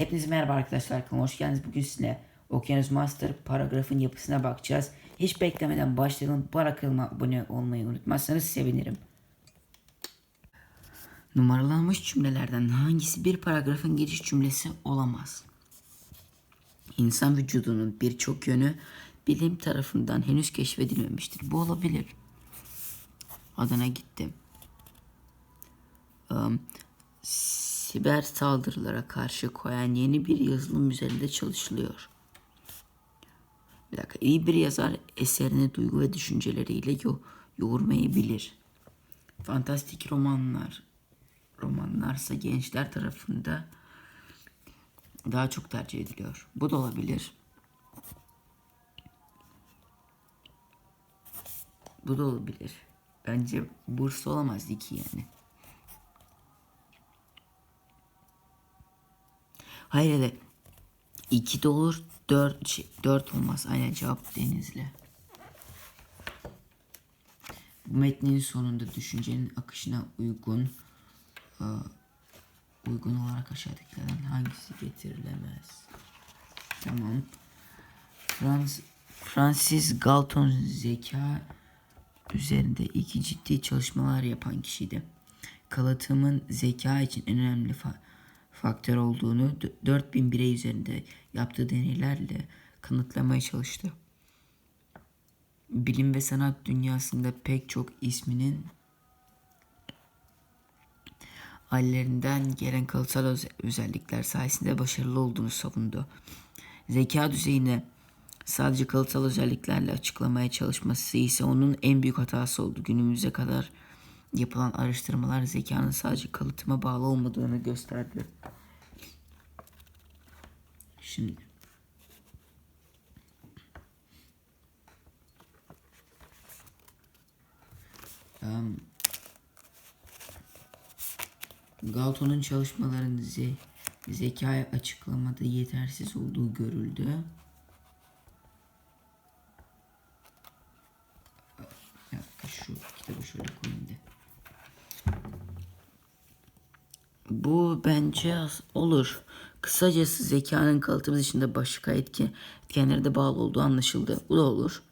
Hepinize merhaba arkadaşlar. Kanalıma hoş geldiniz. Bugün sizinle Okyanus Master paragrafın yapısına bakacağız. Hiç beklemeden başlayalım. Para kanalıma abone olmayı unutmazsanız sevinirim. Numaralanmış cümlelerden hangisi bir paragrafın giriş cümlesi olamaz? İnsan vücudunun birçok yönü bilim tarafından henüz keşfedilmemiştir. Bu olabilir. Adana gittim. Um, siber saldırılara karşı koyan yeni bir yazılım üzerinde çalışılıyor. Bir dakika. İyi bir yazar eserini duygu ve düşünceleriyle yo yoğurmayı bilir. Fantastik romanlar romanlarsa gençler tarafında daha çok tercih ediliyor. Bu da olabilir. Bu da olabilir. Bence burs olamaz iki yani. Hayır evet. İki de olur. Dört, şey, dört olmaz. Aynen cevap Denizli. Bu metnin sonunda düşüncenin akışına uygun e, uygun olarak aşağıdakilerden hangisi getirilemez? Tamam. Frans, Francis Galton zeka üzerinde iki ciddi çalışmalar yapan kişiydi. Kalıtımın zeka için en önemli fa- faktör olduğunu 4000 birey üzerinde yaptığı deneylerle kanıtlamaya çalıştı. Bilim ve sanat dünyasında pek çok isminin ailelerinden gelen kalıtsal öz- özellikler sayesinde başarılı olduğunu savundu. Zeka düzeyini sadece kalıtsal özelliklerle açıklamaya çalışması ise onun en büyük hatası oldu. Günümüze kadar yapılan araştırmalar zekanın sadece kalıtıma bağlı olmadığını gösterdi. Şimdi Em, Galton'un çalışmalarının ze zekaya açıklamada yetersiz olduğu görüldü. Şu kitabı şöyle koyayım da. Bu bence olur. Kısacası zekanın kalıtımı dışında başka etki, etkenlere de bağlı olduğu anlaşıldı. Bu da olur.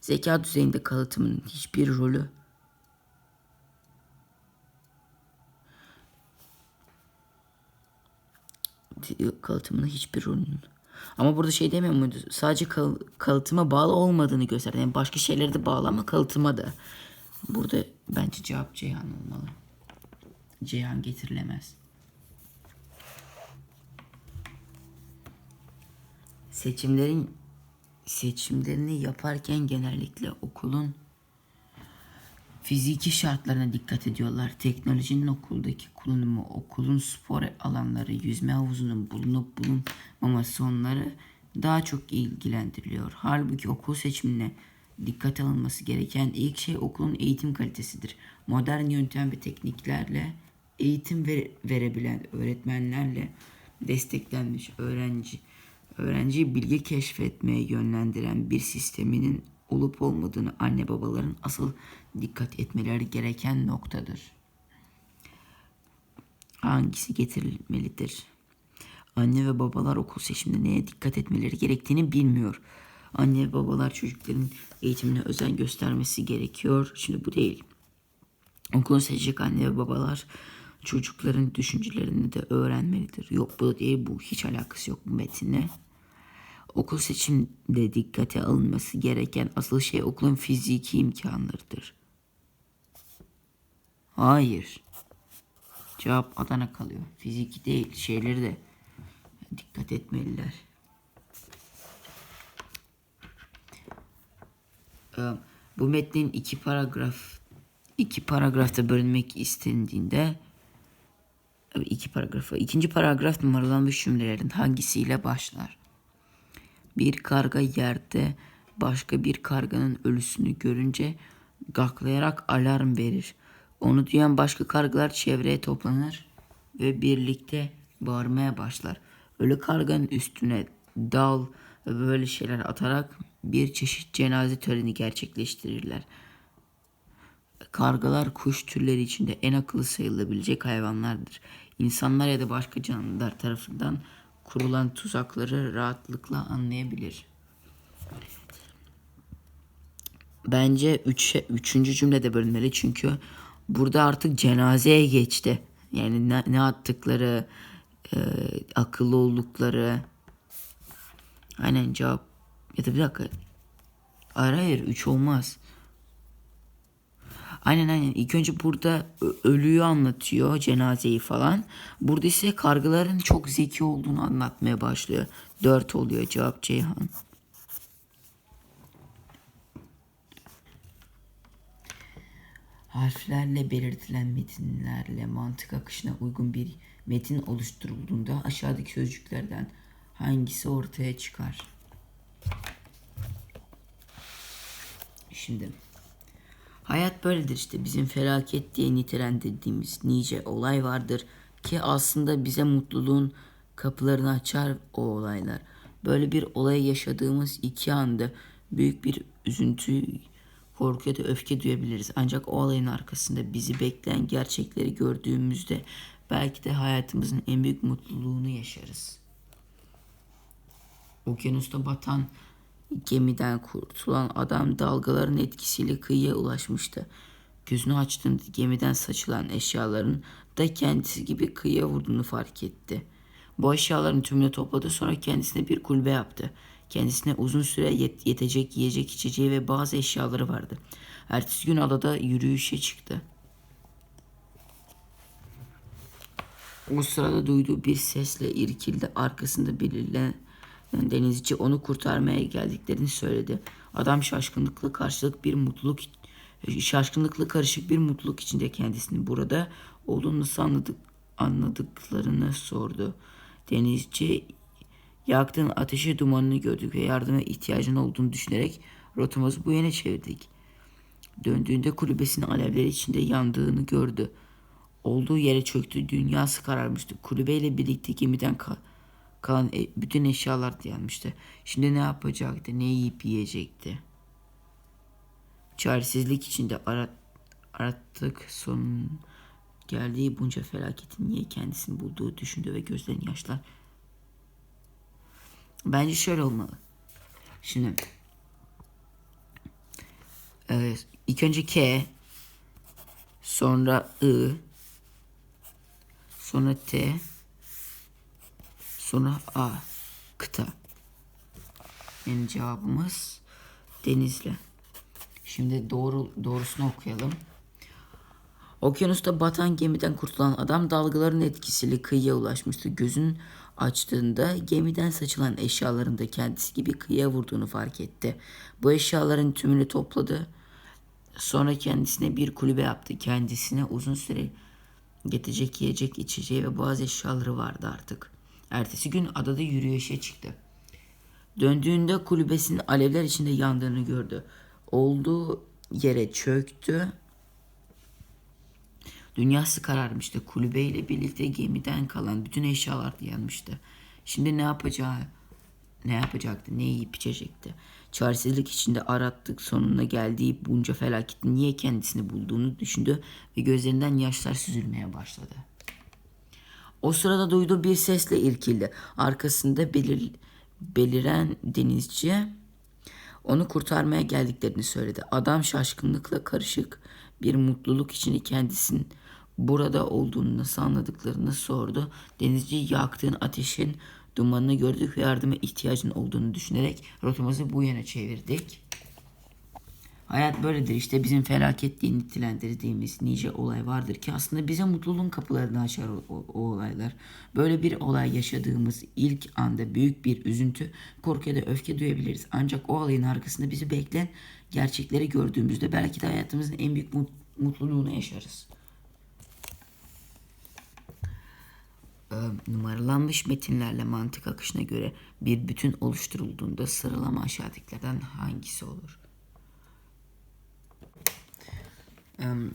Zeka düzeyinde kalıtımın hiçbir rolü kalıtımının hiçbir rolünün. Ama burada şey demiyor muydu? Sadece kal- kalıtıma bağlı olmadığını gösterdi. Yani başka şeylere de bağlı ama kalıtıma da. Burada bence cevap Ceyhan olmalı. Ceyhan getirilemez. Seçimlerin seçimlerini yaparken genellikle okulun fiziki şartlarına dikkat ediyorlar. Teknolojinin okuldaki kullanımı, okulun spor alanları, yüzme havuzunun bulunup bulunmaması onları daha çok ilgilendiriliyor. Halbuki okul seçimine dikkat alınması gereken ilk şey okulun eğitim kalitesidir. Modern yöntem ve tekniklerle eğitim ver- verebilen öğretmenlerle desteklenmiş öğrenci öğrenciyi bilgi keşfetmeye yönlendiren bir sisteminin olup olmadığını anne babaların asıl dikkat etmeleri gereken noktadır. Hangisi getirilmelidir? Anne ve babalar okul seçiminde neye dikkat etmeleri gerektiğini bilmiyor. Anne babalar çocukların eğitimine özen göstermesi gerekiyor. Şimdi bu değil. Okul seçecek anne ve babalar çocukların düşüncelerini de öğrenmelidir. Yok bu değil bu hiç alakası yok bu metinle. Okul seçimde dikkate alınması gereken asıl şey okulun fiziki imkanlarıdır. Hayır. Cevap Adana kalıyor. Fiziki değil şeyleri de dikkat etmeliler. Bu metnin iki paragraf iki paragrafta bölünmek istendiğinde iki paragrafı. ikinci paragraf numaralanmış cümlelerin hangisiyle başlar? Bir karga yerde başka bir karganın ölüsünü görünce gaklayarak alarm verir. Onu duyan başka kargalar çevreye toplanır ve birlikte bağırmaya başlar. Ölü karganın üstüne dal ve böyle şeyler atarak bir çeşit cenaze töreni gerçekleştirirler. Kargalar kuş türleri içinde en akıllı sayılabilecek hayvanlardır. İnsanlar ya da başka canlılar tarafından kurulan tuzakları rahatlıkla anlayabilir. Bence üç, üçüncü cümlede bölünmeli çünkü burada artık cenazeye geçti. Yani ne, ne attıkları, e, akıllı oldukları. Aynen cevap. Ya da bir dakika. Hayır hayır 3 olmaz. Aynen aynen. İlk önce burada ölüyü anlatıyor, cenazeyi falan. Burada ise kargıların çok zeki olduğunu anlatmaya başlıyor. 4 oluyor cevap Ceyhan. Harflerle belirtilen metinlerle mantık akışına uygun bir metin oluşturulduğunda aşağıdaki sözcüklerden hangisi ortaya çıkar? Şimdi hayat böyledir işte bizim felaket diye nitelendirdiğimiz nice olay vardır ki aslında bize mutluluğun kapılarını açar o olaylar. Böyle bir olay yaşadığımız iki anda büyük bir üzüntü, korku ya da öfke duyabiliriz. Ancak o olayın arkasında bizi bekleyen gerçekleri gördüğümüzde belki de hayatımızın en büyük mutluluğunu yaşarız. Okyanusta batan gemiden kurtulan adam dalgaların etkisiyle kıyıya ulaşmıştı. Gözünü açtığında gemiden saçılan eşyaların da kendisi gibi kıyıya vurduğunu fark etti. Bu eşyaların tümünü topladı sonra kendisine bir kulübe yaptı. Kendisine uzun süre yet- yetecek yiyecek içeceği ve bazı eşyaları vardı. Ertesi gün adada yürüyüşe çıktı. O sırada duyduğu bir sesle irkildi. Arkasında belirlenen denizci onu kurtarmaya geldiklerini söyledi. Adam şaşkınlıkla karşılık bir mutluluk şaşkınlıkla karışık bir mutluluk içinde kendisini burada olduğunu nasıl anladık, anladıklarını sordu. Denizci yaktığın ateşi dumanını gördük ve yardıma ihtiyacın olduğunu düşünerek rotamızı bu yöne çevirdik. Döndüğünde kulübesinin alevleri içinde yandığını gördü. Olduğu yere çöktü. Dünyası kararmıştı. Kulübeyle birlikte gemiden ka- kalan e- bütün eşyalar da yanmıştı. Şimdi ne yapacaktı? Ne yiyip yiyecekti? Çaresizlik içinde arat, arattık son geldiği bunca felaketin niye kendisini bulduğu düşündü ve gözlerini yaşlar. Bence şöyle olmalı. Şimdi evet, ilk önce K sonra I sonra T sonra A kıta. Yani cevabımız Denizli. Şimdi doğru doğrusunu okuyalım. Okyanusta batan gemiden kurtulan adam dalgaların etkisiyle kıyıya ulaşmıştı. Gözün açtığında gemiden saçılan eşyaların da kendisi gibi kıyıya vurduğunu fark etti. Bu eşyaların tümünü topladı. Sonra kendisine bir kulübe yaptı. Kendisine uzun süre yetecek yiyecek içeceği ve bazı eşyaları vardı artık. Ertesi gün adada yürüyüşe çıktı. Döndüğünde kulübesinin alevler içinde yandığını gördü. Olduğu yere çöktü. Dünyası kararmıştı. Kulübeyle birlikte gemiden kalan bütün eşyalar da yanmıştı. Şimdi ne yapacağı, ne yapacaktı, ne yiyip içecekti. Çaresizlik içinde arattık sonuna geldiği bunca felaketin niye kendisini bulduğunu düşündü ve gözlerinden yaşlar süzülmeye başladı. O sırada duyduğu bir sesle irkildi. Arkasında belir, beliren denizci onu kurtarmaya geldiklerini söyledi. Adam şaşkınlıkla karışık bir mutluluk içinde kendisinin burada olduğunu nasıl anladıklarını sordu. Denizci yaktığın ateşin dumanını gördük ve yardıma ihtiyacın olduğunu düşünerek rotamızı bu yöne çevirdik. Hayat böyledir işte bizim felaket diye nitelendirdiğimiz nice olay vardır ki aslında bize mutluluğun kapılarını açar o, o- olaylar. Böyle bir olay yaşadığımız ilk anda büyük bir üzüntü, korku ya da öfke duyabiliriz. Ancak o olayın arkasında bizi bekleyen gerçekleri gördüğümüzde belki de hayatımızın en büyük mut- mutluluğunu yaşarız. Ee, numaralanmış metinlerle mantık akışına göre bir bütün oluşturulduğunda sıralama aşağıdakilerden hangisi olur? Em,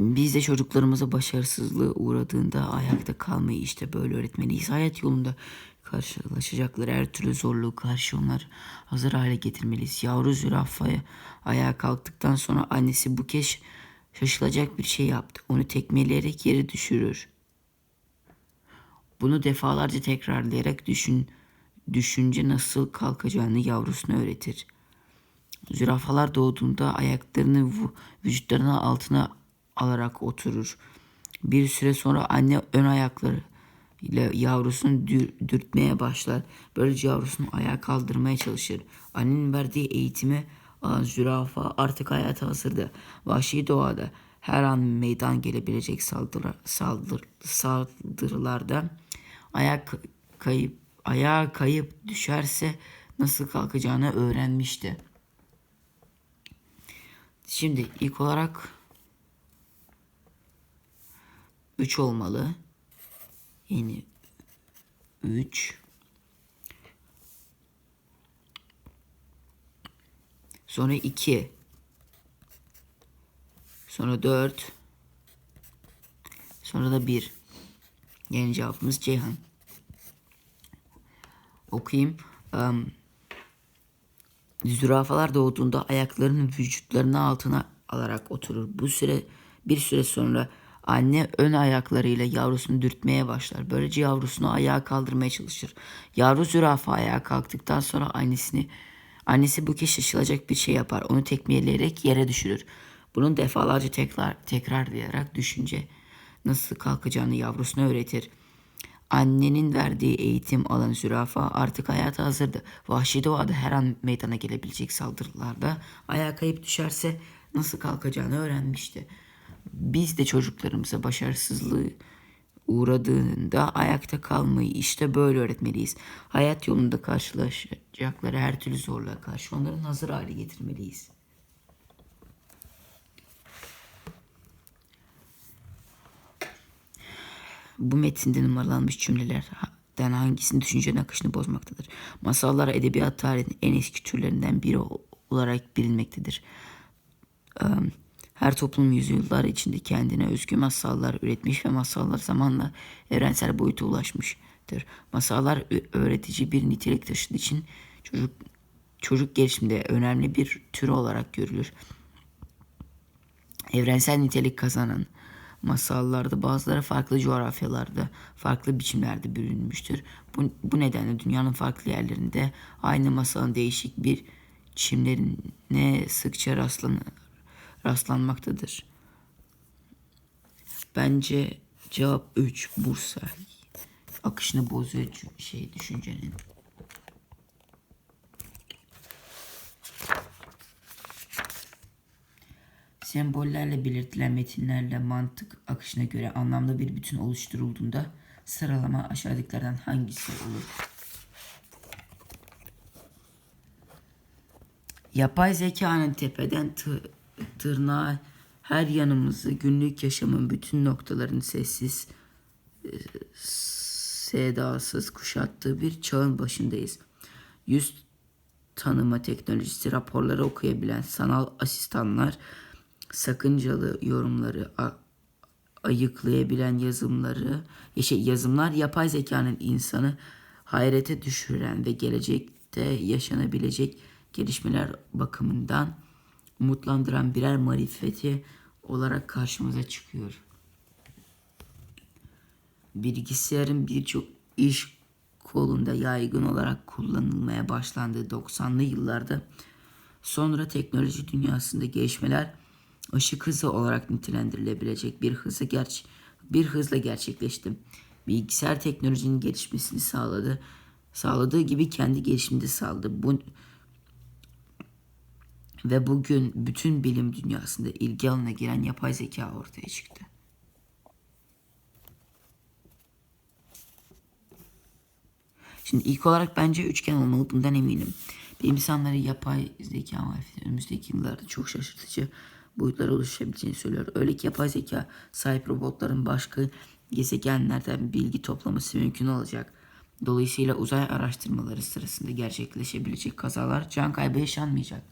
Biz de çocuklarımıza başarısızlığı uğradığında ayakta kalmayı işte böyle öğretmeliyiz. Hayat yolunda karşılaşacakları her türlü zorluğu karşı onları hazır hale getirmeliyiz. Yavru zürafaya ayağa kalktıktan sonra annesi bu kez şaşılacak bir şey yaptı. Onu tekmeleyerek yere düşürür. Bunu defalarca tekrarlayarak düşün, düşünce nasıl kalkacağını yavrusuna öğretir. Zürafalar doğduğunda ayaklarını vücutlarının altına alarak oturur. Bir süre sonra anne ön ayakları ile yavrusunu dür- dürtmeye başlar. Böylece yavrusunu ayağa kaldırmaya çalışır. Annenin verdiği eğitimi alan zürafa artık hayata hazırdı. Vahşi doğada her an meydan gelebilecek saldırı, saldır, saldırılarda ayak kayıp ayağa kayıp düşerse nasıl kalkacağını öğrenmişti. Şimdi ilk olarak 3 olmalı. Yani 3 Sonra 2 Sonra 4 Sonra da 1 Yani cevabımız Ceyhan. Okuyayım. Am, Zürafalar doğduğunda ayaklarını vücutlarının altına alarak oturur. Bu süre bir süre sonra anne ön ayaklarıyla yavrusunu dürtmeye başlar. Böylece yavrusunu ayağa kaldırmaya çalışır. Yavru zürafa ayağa kalktıktan sonra annesini annesi bu kez şaşılacak bir şey yapar. Onu tekmeleyerek yere düşürür. Bunun defalarca tekrar tekrarlayarak düşünce nasıl kalkacağını yavrusuna öğretir. Annenin verdiği eğitim alan zürafa artık hayata hazırdı. Vahşi doğada her an meydana gelebilecek saldırılarda ayağa kayıp düşerse nasıl kalkacağını öğrenmişti. Biz de çocuklarımıza başarısızlığı uğradığında ayakta kalmayı işte böyle öğretmeliyiz. Hayat yolunda karşılaşacakları her türlü zorluğa karşı onların hazır hale getirmeliyiz. Bu metinde numaralanmış cümlelerden hangisinin düşüncenin akışını bozmaktadır? Masallar edebiyat tarihinin en eski türlerinden biri olarak bilinmektedir. Her toplum yüzyıllar içinde kendine özgü masallar üretmiş ve masallar zamanla evrensel boyuta ulaşmıştır. Masallar öğretici bir nitelik taşıdığı için çocuk çocuk gelişiminde önemli bir tür olarak görülür. Evrensel nitelik kazanan masallarda bazıları farklı coğrafyalarda, farklı biçimlerde bürünmüştür. Bu, bu nedenle dünyanın farklı yerlerinde aynı masalın değişik bir biçimlerine sıkça rastlan, rastlanmaktadır. Bence cevap 3 Bursa. Akışını bozuyor şey düşüncenin. Sembollerle belirtilen metinlerle mantık akışına göre anlamlı bir bütün oluşturulduğunda sıralama aşağıdakilerden hangisi olur? Yapay zekanın tepeden tı- tırnağa her yanımızı günlük yaşamın bütün noktalarını sessiz, e, sedasız kuşattığı bir çağın başındayız. Yüz tanıma teknolojisi raporları okuyabilen sanal asistanlar sakıncalı yorumları ayıklayabilen yazımları şey, yazımlar yapay zekanın insanı hayrete düşüren ve gelecekte yaşanabilecek gelişmeler bakımından umutlandıran birer marifeti olarak karşımıza çıkıyor. Bilgisayarın birçok iş kolunda yaygın olarak kullanılmaya başlandığı 90'lı yıllarda sonra teknoloji dünyasında gelişmeler ışık hızı olarak nitelendirilebilecek bir hızı gerç bir hızla gerçekleşti. Bilgisayar teknolojinin gelişmesini sağladı. Sağladığı gibi kendi gelişimini sağladı. Bu ve bugün bütün bilim dünyasında ilgi alanına giren yapay zeka ortaya çıktı. Şimdi ilk olarak bence üçgen olmalı bundan eminim. Bilim insanları yapay zeka marifeti önümüzdeki yıllarda çok şaşırtıcı boyutlara ulaşabileceğini söylüyor. Öyle ki yapay zeka sahip robotların başka gezegenlerden bilgi toplaması mümkün olacak. Dolayısıyla uzay araştırmaları sırasında gerçekleşebilecek kazalar can kaybı yaşanmayacak.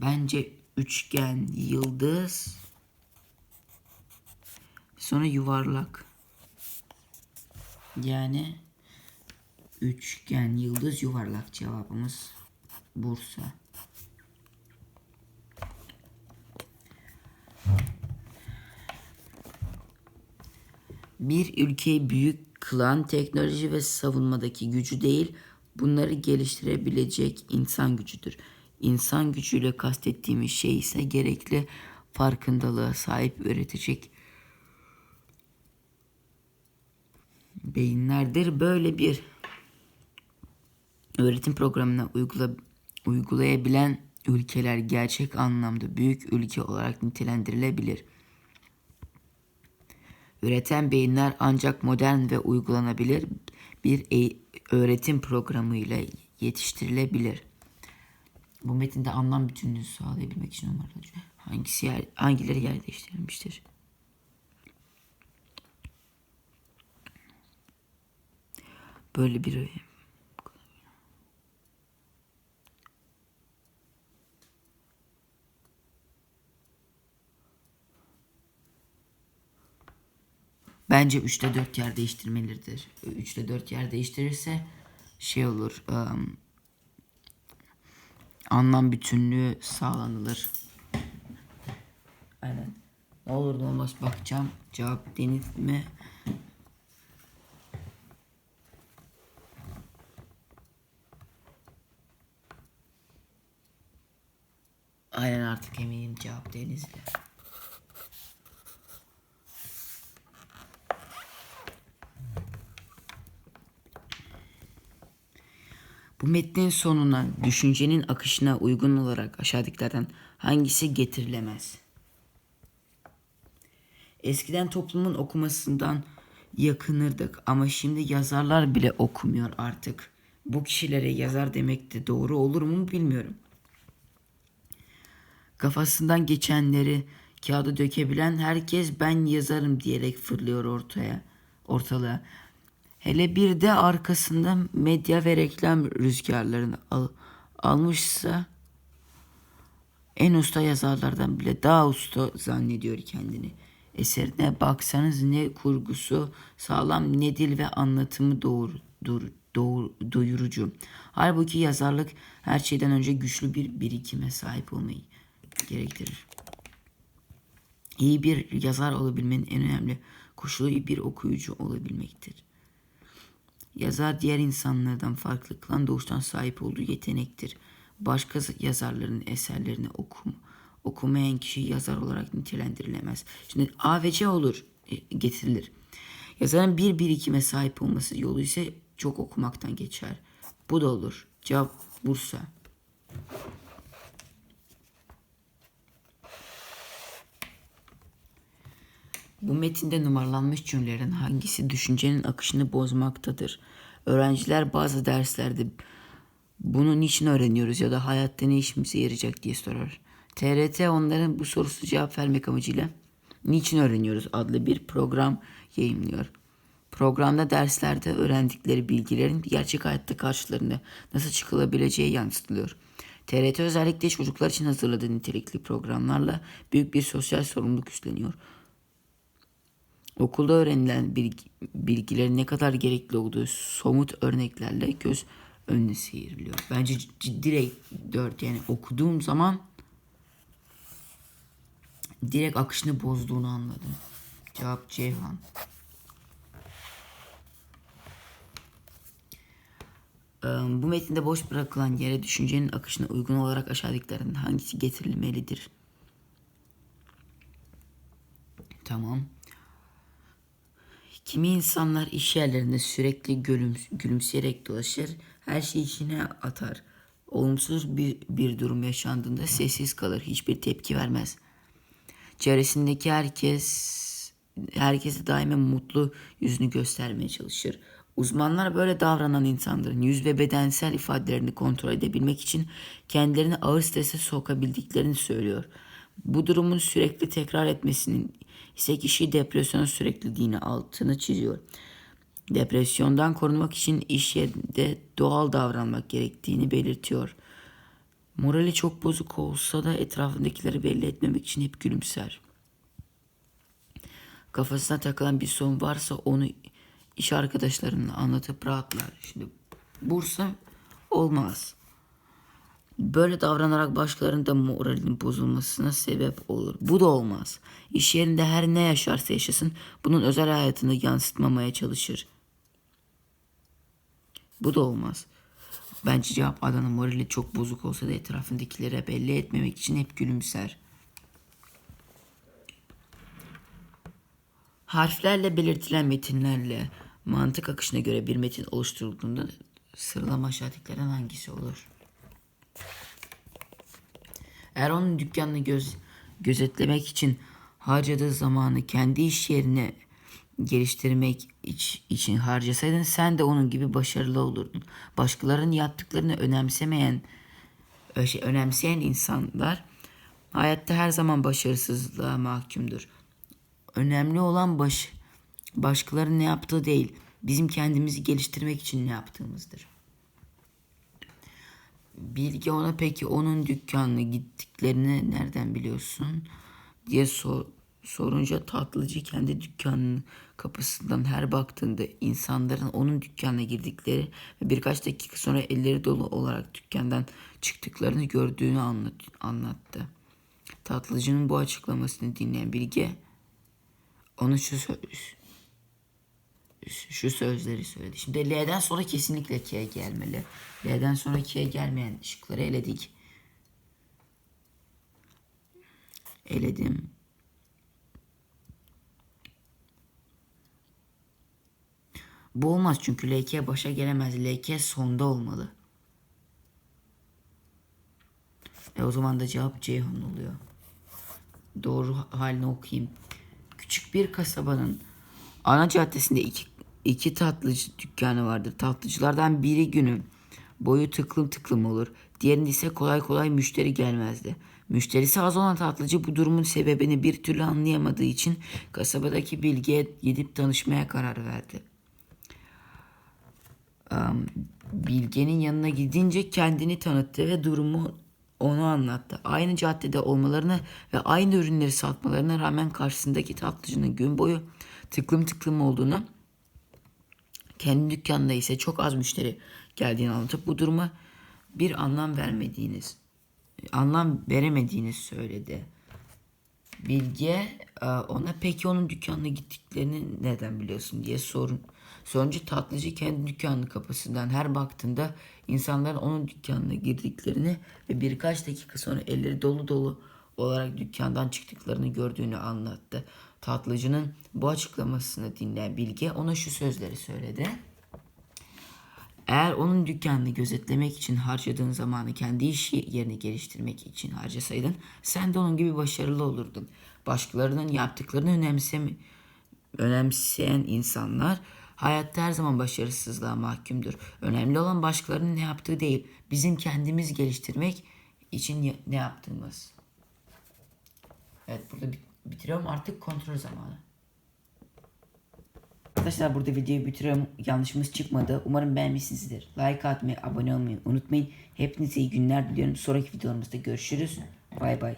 Bence üçgen, yıldız, sonra yuvarlak. Yani üçgen, yıldız, yuvarlak cevabımız Bursa. Bir ülkeyi büyük kılan teknoloji ve savunmadaki gücü değil, bunları geliştirebilecek insan gücüdür. İnsan gücüyle kastettiğimiz şey ise gerekli farkındalığa sahip üretecek beyinlerdir. Böyle bir öğretim programına uygula, uygulayabilen ülkeler gerçek anlamda büyük ülke olarak nitelendirilebilir. Üreten beyinler ancak modern ve uygulanabilir bir e- öğretim programı ile yetiştirilebilir. Bu metinde anlam bütünlüğü sağlayabilmek için cümle hangisi yer, hangileri yer değiştirilmiştir? Böyle bir Bence 3'te 4 yer değiştirmelidir. 3'te 4 yer değiştirirse şey olur. ım, anlam bütünlüğü sağlanılır. Aynen. Ne olur ne olmaz bakacağım. Cevap deniz mi? Aynen artık eminim cevap denizli. Bu metnin sonuna düşüncenin akışına uygun olarak aşağıdakilerden hangisi getirilemez? Eskiden toplumun okumasından yakınırdık ama şimdi yazarlar bile okumuyor artık. Bu kişilere yazar demek de doğru olur mu bilmiyorum. Kafasından geçenleri kağıda dökebilen herkes ben yazarım diyerek fırlıyor ortaya, ortalığa. Hele bir de arkasında medya ve reklam rüzgarlarını al, almışsa en usta yazarlardan bile daha usta zannediyor kendini. Eserine baksanız ne kurgusu sağlam ne dil ve anlatımı doğru, doğru, doğru, doyurucu. Halbuki yazarlık her şeyden önce güçlü bir birikime sahip olmayı gerektirir. İyi bir yazar olabilmenin en önemli koşulu bir okuyucu olabilmektir. Yazar diğer insanlardan farklı kılan doğuştan sahip olduğu yetenektir. Başka yazarların eserlerini okum, okumayan kişi yazar olarak nitelendirilemez. Şimdi A ve C olur e, getirilir. Yazarın bir birikime sahip olması yolu ise çok okumaktan geçer. Bu da olur. Cevap Bursa. Bu metinde numaralanmış cümlelerin hangisi düşüncenin akışını bozmaktadır? Öğrenciler bazı derslerde bunu niçin öğreniyoruz ya da hayatta ne işimize yarayacak diye sorar. TRT onların bu sorusu cevap vermek amacıyla Niçin Öğreniyoruz adlı bir program yayınlıyor. Programda derslerde öğrendikleri bilgilerin gerçek hayatta karşılarında nasıl çıkılabileceği yansıtılıyor. TRT özellikle çocuklar için hazırladığı nitelikli programlarla büyük bir sosyal sorumluluk üstleniyor. Okulda öğrenilen bilgi, bilgilerin ne kadar gerekli olduğu somut örneklerle göz önüne seyiriliyor. Bence direkt 4 yani okuduğum zaman direkt akışını bozduğunu anladım. Cevap Ceyhan. Bu metinde boş bırakılan yere düşüncenin akışına uygun olarak aşağıdakilerden hangisi getirilmelidir? Tamam. Kimi insanlar iş yerlerinde sürekli gülüm, gülümseyerek dolaşır, her şeyi içine atar. Olumsuz bir, bir durum yaşandığında sessiz kalır, hiçbir tepki vermez. Çevresindeki herkes herkese daima mutlu yüzünü göstermeye çalışır. Uzmanlar böyle davranan insanların yüz ve bedensel ifadelerini kontrol edebilmek için kendilerini ağır strese sokabildiklerini söylüyor. Bu durumun sürekli tekrar etmesinin ise kişi depresyona sürekliliğini altını çiziyor. Depresyondan korunmak için iş yerinde doğal davranmak gerektiğini belirtiyor. Morali çok bozuk olsa da etrafındakileri belli etmemek için hep gülümser. Kafasına takılan bir sorun varsa onu iş arkadaşlarına anlatıp rahatlar. Şimdi Bursa olmaz. Böyle davranarak başkalarının da moralinin bozulmasına sebep olur. Bu da olmaz. İş yerinde her ne yaşarsa yaşasın bunun özel hayatını yansıtmamaya çalışır. Bu da olmaz. Bence cevap Adan'ın morali çok bozuk olsa da etrafındakilere belli etmemek için hep gülümser. Harflerle belirtilen metinlerle mantık akışına göre bir metin oluşturulduğunda sıralama aşağıdakilerden hangisi olur? Eğer onun dükkanını göz, gözetlemek için harcadığı zamanı kendi iş yerine geliştirmek iç- için harcasaydın sen de onun gibi başarılı olurdun. Başkalarının yaptıklarını önemsemeyen şey, önemseyen insanlar hayatta her zaman başarısızlığa mahkumdur. Önemli olan baş, başkalarının ne yaptığı değil, bizim kendimizi geliştirmek için ne yaptığımızdır. Bilge ona peki onun dükkanına gittiklerini nereden biliyorsun diye sor, sorunca tatlıcı kendi dükkanının kapısından her baktığında insanların onun dükkanına girdikleri ve birkaç dakika sonra elleri dolu olarak dükkandan çıktıklarını gördüğünü anlat, anlattı. Tatlıcının bu açıklamasını dinleyen Bilge ona şu şu sözleri söyledi. Şimdi L'den sonra kesinlikle K gelmeli. L'den sonra K gelmeyen şıkları eledik. Eledim. Bu olmaz çünkü LK başa gelemez. LK sonda olmalı. E o zaman da cevap Ceyhun oluyor. Doğru halini okuyayım. Küçük bir kasabanın ana caddesinde iki, iki tatlıcı dükkanı vardır. Tatlıcılardan biri günü boyu tıklım tıklım olur. Diğerinde ise kolay kolay müşteri gelmezdi. Müşterisi az olan tatlıcı bu durumun sebebini bir türlü anlayamadığı için kasabadaki bilgiye gidip tanışmaya karar verdi. Bilge'nin yanına gidince kendini tanıttı ve durumu onu anlattı. Aynı caddede olmalarına ve aynı ürünleri satmalarına rağmen karşısındaki tatlıcının gün boyu tıklım tıklım olduğunu, kendi dükkanında ise çok az müşteri geldiğini anlatıp bu duruma bir anlam vermediğiniz, anlam veremediğini söyledi. Bilge e, ona peki onun dükkanına gittiklerini neden biliyorsun diye sorun. Sorunca tatlıcı kendi dükkanının kapısından her baktığında insanların onun dükkanına girdiklerini ve birkaç dakika sonra elleri dolu dolu olarak dükkandan çıktıklarını gördüğünü anlattı. Tatlıcının bu açıklamasını dinleyen Bilge ona şu sözleri söyledi. Eğer onun dükkanını gözetlemek için harcadığın zamanı kendi iş yerini geliştirmek için harcasaydın sen de onun gibi başarılı olurdun. Başkalarının yaptıklarını önemseme, önemseyen insanlar hayatta her zaman başarısızlığa mahkumdur. Önemli olan başkalarının ne yaptığı değil, bizim kendimiz geliştirmek için ne yaptığımız. Evet burada bit- bitiriyorum artık kontrol zamanı. Arkadaşlar burada videoyu bitiriyorum. Yanlışımız çıkmadı. Umarım beğenmişsinizdir. Like atmayı, abone olmayı unutmayın. Hepinize iyi günler diliyorum. Sonraki videolarımızda görüşürüz. Bay bay.